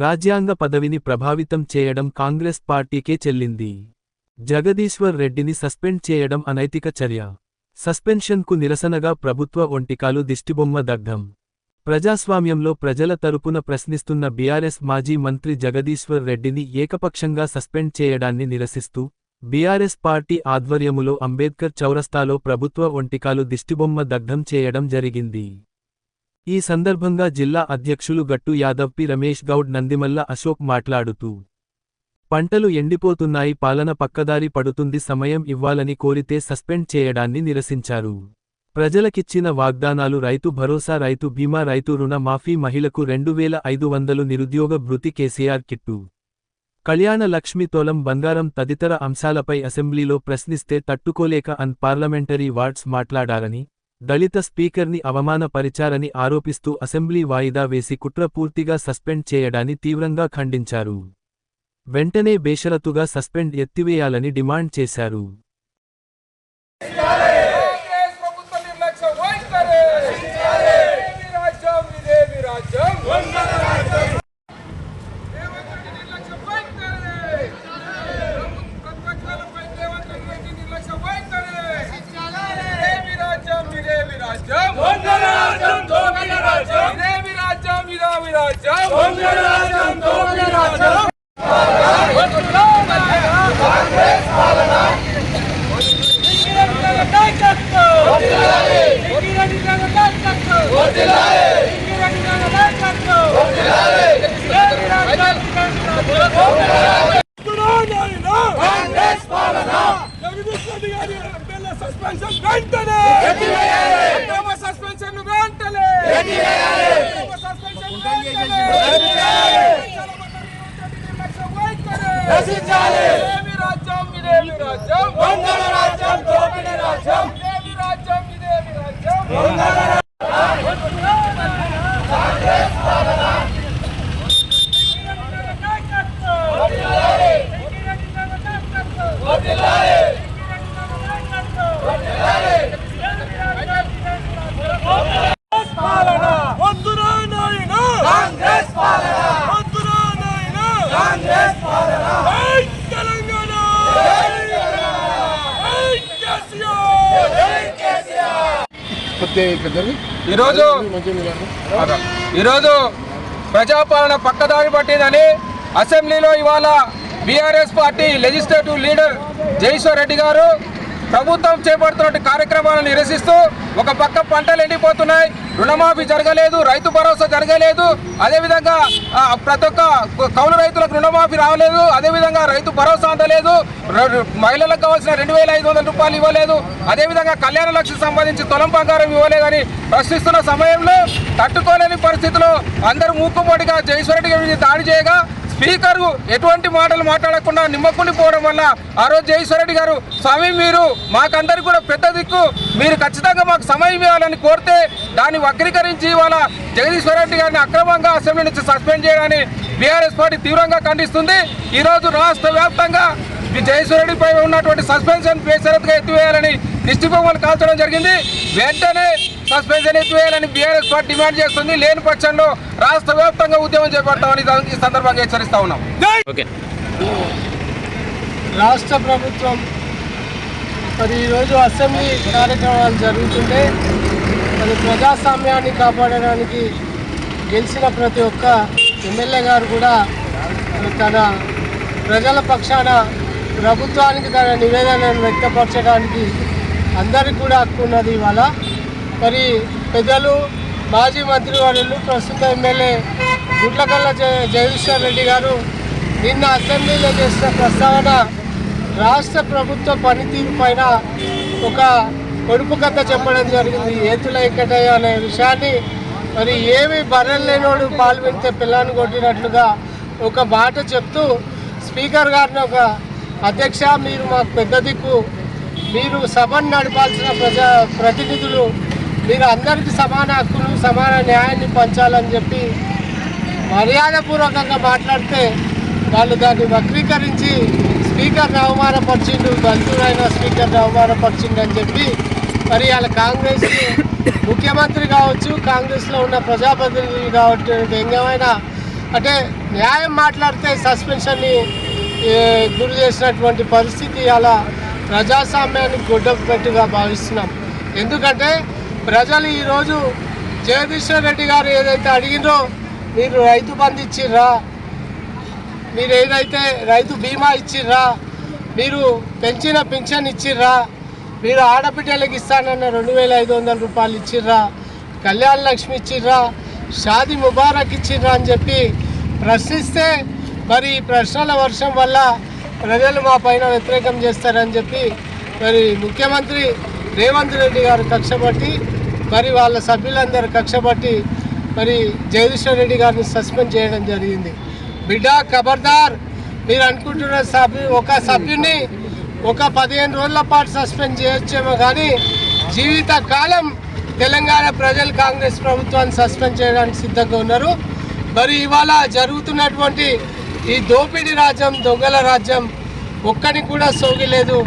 రాజ్యాంగ పదవిని ప్రభావితం చేయడం కాంగ్రెస్ పార్టీకే చెల్లింది. జగదీశ్వర్ రెడ్డిని సస్పెండ్ చేయడం అనైతిక చర్య. సస్పెన్షన్కు నిరసనగా ప్రభుత్వ ఒంటికాలు దిష్టిబొమ్మ దగ్ధం. ప్రజాస్వామ్యంలో ప్రజల తరపున ప్రశ్నిస్తున్న బీఆర్ఎస్ మాజీ మంత్రి జగదీశ్వర్ రెడ్డిని ఏకపక్షంగా సస్పెండ్ చేయడాన్ని నిరసిస్తూ బీఆర్ఎస్ పార్టీ ఆధ్వర్యములో అంబేద్కర్ చౌరస్తాలో ప్రభుత్వ ఒంటికాలు దిష్టిబొమ్మ దగ్ధం చేయడం జరిగింది. ఈ సందర్భంగా జిల్లా అధ్యక్షులు గట్టు యాదవ్పి రమేష్ గౌడ్ నందిమల్ల అశోక్ మాట్లాడుతూ పంటలు ఎండిపోతున్నాయి పాలన పక్కదారి పడుతుంది సమయం ఇవ్వాలని కోరితే సస్పెండ్ చేయడాన్ని నిరసించారు. ప్రజలకిచ్చిన వాగ్దానాలు రైతు భరోసా రైతు బీమా రైతు రుణ మాఫీ మహిళకు రెండు వేల ఐదు వందలు నిరుద్యోగ భృతి కేసీఆర్ కిట్టు. కళ్యాణ లక్ష్మి తోలం బంగారం తదితర అంశాలపై అసెంబ్లీలో ప్రశ్నిస్తే తట్టుకోలేక అన్ పార్లమెంటరీ వార్డ్స్ మాట్లాడారని దళిత స్పీకర్ని అవమానపరిచారని ఆరోపిస్తూ అసెంబ్లీ వాయిదా వేసి కుట్ర పూర్తిగా సస్పెండ్ చేయడాన్ని తీవ్రంగా ఖండించారు. వెంటనే బేషరతుగా సస్పెండ్ ఎత్తివేయాలని డిమాండ్ చేశారు కాంగ్రెస్ ప్రభుత్వ నిర్లక్ష్య వైఖరి ఇదేమి రాజ్యం ఇదేమి రాజ్యం రేవంత్ రెడ్డి నిర్లక్ష్య వైఖరి ప్రతిపక్షాలపై రేవంత్ రెడ్డి నిర్లక్ష్య వైఖరి ఇదేమి రాజ్యం ఇదేమి రాజ్యం ఇదేమి రాజ్యం ఇదేమి రాజ్యం సస్పెన్షన్ వెంటనే! సస్పెన్షన్ వెంటనే! సస్పెన్షన్ రాజ్యం ఇదేమి రాజ్యం రాజ్యం ఇదేమి రాజ్యం ఇదేమి రాజ్యం వద్దురా నాయన కాంగ్రెస్ పాలన వద్దురా నాయన కాంగ్రెస్ పాలన జై తెలంగాణ జై కేసీఆర్ జై కేసీఆర్ ఈరోజు ఈరోజు ప్రజాపాలన పక్కదారి పట్టిందని అసెంబ్లీలో ఇవాళ BRS party legislative leader Jayeshwar Reddy గారు ప్రభుత్వం చేపడుతున్న కార్యక్రమాలను నిరసిస్తూ ఒక పక్క పంటలు ఎండిపోతున్నాయి రుణమాఫీ జరగలేదు రైతు భరోసా జరగలేదు అదేవిధంగా ప్రతి ఒక్క కౌలు రైతులకు రుణమాఫీ రావలేదు అదేవిధంగా రైతు భరోసా అందలేదు ర- ర- మహిళలకు కావాల్సిన రెండు వేల ఐదు వందల రూపాయలు ఇవ్వలేదు. అదేవిధంగా కళ్యాణ లక్ష్యం సంబంధించి తొలం బంగారం ఇవ్వలేదని ప్రశ్నిస్తున్న సమయంలో తట్టుకోలేని పరిస్థితిలో అందరూ మూక్కుపోటిగా జయశ్వరెడ్డి మీద దాడి చేయగా స్పీకర్ ఎటువంటి మాటలు మాట్లాడకుండా నిమ్మకుండిపోవడం వల్ల ఆ రోజు జయేశ్వరరెడ్డి గారు స్వామి మీరు మాకందరికి కూడా పెద్ద దిక్కు. మీరు ఖచ్చితంగా మాకు సమయం ఇవ్వాలని కోరితే దాన్ని వక్రీకరించి ఇవాళ జగదీశ్వరరెడ్డి గారిని అక్రమంగా అసెంబ్లీ నుంచి సస్పెండ్ చేయడాన్ని బీఆర్ఎస్ పార్టీ తీవ్రంగా ఖండిస్తుంది. ఈరోజు రాష్ట్ర వ్యాప్తంగా ఈ జయశ్వరరెడ్డిపై ఉన్నటువంటి సస్పెన్షన్ బేషరతుగా ఎత్తివేయాలని దిష్టి బొమ్మలు కాల్చడం జరిగింది. వెంటనే సస్పెన్షన్ ఎత్తివేయాలని బీఆర్ఎస్ పార్టీ డిమాండ్ చేస్తుంది. లేని పక్షంలో రాష్ట్ర వ్యాప్తంగా ఉద్యమం చేపడతామని ఈ సందర్భంగా హెచ్చరిస్తా ఉన్నాం. రాష్ట్ర ప్రభుత్వం మరి ఈరోజు అసెంబ్లీ కార్యక్రమాలు జరుగుతుంటే మరి ప్రజాస్వామ్యాన్ని కాపాడడానికి గెలిచిన ప్రతి ఒక్క ఎమ్మెల్యే గారు కూడా తన ప్రజల పక్షాన ప్రభుత్వానికి తన నివేదనను వ్యక్తపరచడానికి అందరికీ కూడా హక్కు ఉన్నది ఇవాళ. మరి పెద్దలు మాజీ మంత్రివర్యులు ప్రస్తుత ఎమ్మెల్యే గుట్లకల్ల జయ జగదీశ్వర్ రెడ్డి గారు నిన్న అసెంబ్లీలో చేసిన ప్రస్తావన రాష్ట్ర ప్రభుత్వ పనితీరు పైన ఒక పొడుపు కథ చెప్పడం జరిగింది. ఏతుల వెంకటయ్య అనే విషయాన్ని మరి ఏమి బర్రెలు లేనోడు పాలు పెడితే పిల్లని కొట్టినట్లుగా ఒక మాట చెప్తూ స్పీకర్ గారిని ఒక అధ్యక్ష మీరు మాకు పెద్ద దిక్కు. మీరు సభను నడపాల్సిన ప్రజా ప్రతినిధులు. మీరు అందరికీ సమాన హక్కులు సమాన న్యాయాన్ని పంచాలని చెప్పి మర్యాదపూర్వకంగా మాట్లాడితే వాళ్ళు దాన్ని వక్రీకరించి స్పీకర్ని అవమానపరిచిండు దళితుడైన స్పీకర్ని అవమానపరిచిండు అని చెప్పి మరి వాళ్ళ కాంగ్రెస్కి ముఖ్యమంత్రి కావచ్చు కాంగ్రెస్లో ఉన్న ప్రజాప్రతినిధులు కావచ్చు ఏమైనా అంటే న్యాయం మాట్లాడితే సస్పెన్షన్ని గురి చేసినటువంటి పరిస్థితి అలా ప్రజాస్వామ్యాన్ని గుడ్డపెట్టుగా భావిస్తున్నాం. ఎందుకంటే ప్రజలు ఈరోజు జగదీశ్వర్ రెడ్డి గారు ఏదైతే అడిగినో మీరు రైతు బంధు ఇచ్చిర్రా మీరు ఏదైతే రైతు బీమా ఇచ్చిర్రా మీరు పెంచిన పింఛన్ ఇచ్చిర్రా మీరు ఆడబిడ్డలకు ఇస్తానన్న రెండు వేల ఐదు వందల రూపాయలు ఇచ్చిర్రా కళ్యాణ లక్ష్మి ఇచ్చిర్రా షాది ముబారక్ ఇచ్చిర్రా అని చెప్పి ప్రశ్నిస్తే మరి ఈ ప్రశ్నల వర్షం వల్ల ప్రజలు మా పైన వ్యతిరేకం చేస్తారని చెప్పి మరి ముఖ్యమంత్రి రేవంత్ రెడ్డి గారు కక్షపట్టి మరి వాళ్ళ సభ్యులందరూ కక్షపట్టి మరి జగదీశ్వర్ రెడ్డి గారిని సస్పెండ్ చేయడం జరిగింది. బిడ్డ ఖబర్దార్ మీరు అనుకుంటున్న సభ్యు ఒక సభ్యుని ఒక పదిహేను రోజుల పాటు సస్పెండ్ చేయొచ్చేమో కానీ జీవిత కాలం తెలంగాణ ప్రజలు కాంగ్రెస్ ప్రభుత్వాన్ని సస్పెండ్ చేయడానికి సిద్ధంగా ఉన్నారు. మరి ఇవాళ జరుగుతున్నటువంటి ఈ దోపిడీ రాజ్యం దొంగల రాజ్యం ఒక్కని కూడా సోగిలేదు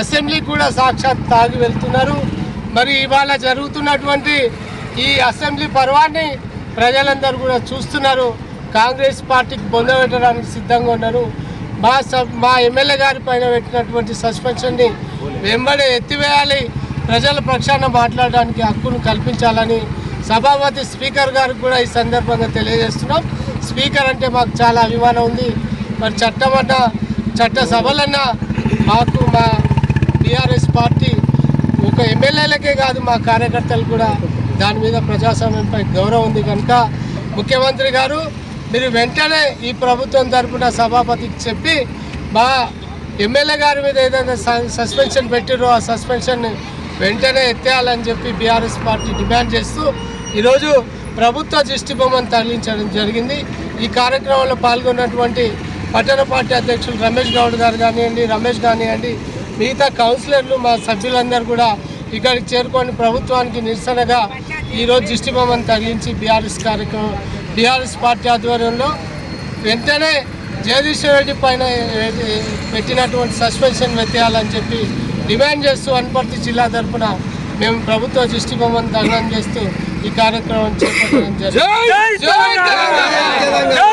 అసెంబ్లీ కూడా సాక్షాత్ తాగి వెళ్తున్నారు. మరి ఇవాళ జరుగుతున్నటువంటి ఈ అసెంబ్లీ పర్వాన్ని ప్రజలందరూ కూడా చూస్తున్నారు. కాంగ్రెస్ పార్టీకి పొందబెట్టడానికి సిద్ధంగా ఉన్నారు. మా సబ్ మా ఎమ్మెల్యే గారి పైన పెట్టినటువంటి సస్పెన్షన్ని వెంబడి ఎత్తివేయాలి. ప్రజల పక్షాన మాట్లాడడానికి హక్కును కల్పించాలని సభాపతి స్పీకర్ గారికి కూడా ఈ సందర్భంగా తెలియజేస్తున్నాం. స్పీకర్ అంటే మాకు చాలా అభిమానం ఉంది. మరి చట్టమన్న చట్ట సభలన్నా మాకు మా బీఆర్ఎస్ పార్టీ ఒక ఎమ్మెల్యేలకే కాదు మా కార్యకర్తలు కూడా దాని మీద ప్రజాస్వామ్యంపై గౌరవం ఉంది. కనుక ముఖ్యమంత్రి గారు మీరు వెంటనే ఈ ప్రభుత్వం తరపున సభాపతికి చెప్పి మా ఎమ్మెల్యే గారి మీద ఏదైనా స- సస్పెన్షన్ పెట్టిరో ఆ సస్పెన్షన్ వెంటనే ఎత్తేయాలని చెప్పి బీఆర్ఎస్ పార్టీ డిమాండ్ చేస్తూ ఈరోజు ప్రభుత్వ దృష్టి బొమ్మను తరలించడం జరిగింది. ఈ కార్యక్రమంలో పాల్గొన్నటువంటి పట్టణ పార్టీ అధ్యక్షులు రమేష్ గౌడ్ గారు కానివ్వండి రమేష్ కానివ్వండి మిగతా కౌన్సిలర్లు మా సభ్యులందరూ కూడా ఇక్కడికి చేరుకొని ప్రభుత్వానికి నిరసనగా ఈరోజు దిష్టి బొమ్మను తగిలించి బీఆర్ఎస్ కార్యక్రమం బీఆర్ఎస్ పార్టీ ఆధ్వర్యంలో వెంటనే జగదీశ్వర రెడ్డి పైన పెట్టినటువంటి సస్పెన్షన్ వెతేయాలని చెప్పి డిమాండ్ చేస్తూ అనపర్తి జిల్లా తరఫున మేము ప్రభుత్వ దృష్టి బొమ్మను దగ్నం చేస్తూ ఈ కార్యక్రమం చేపట్టడం జరిగింది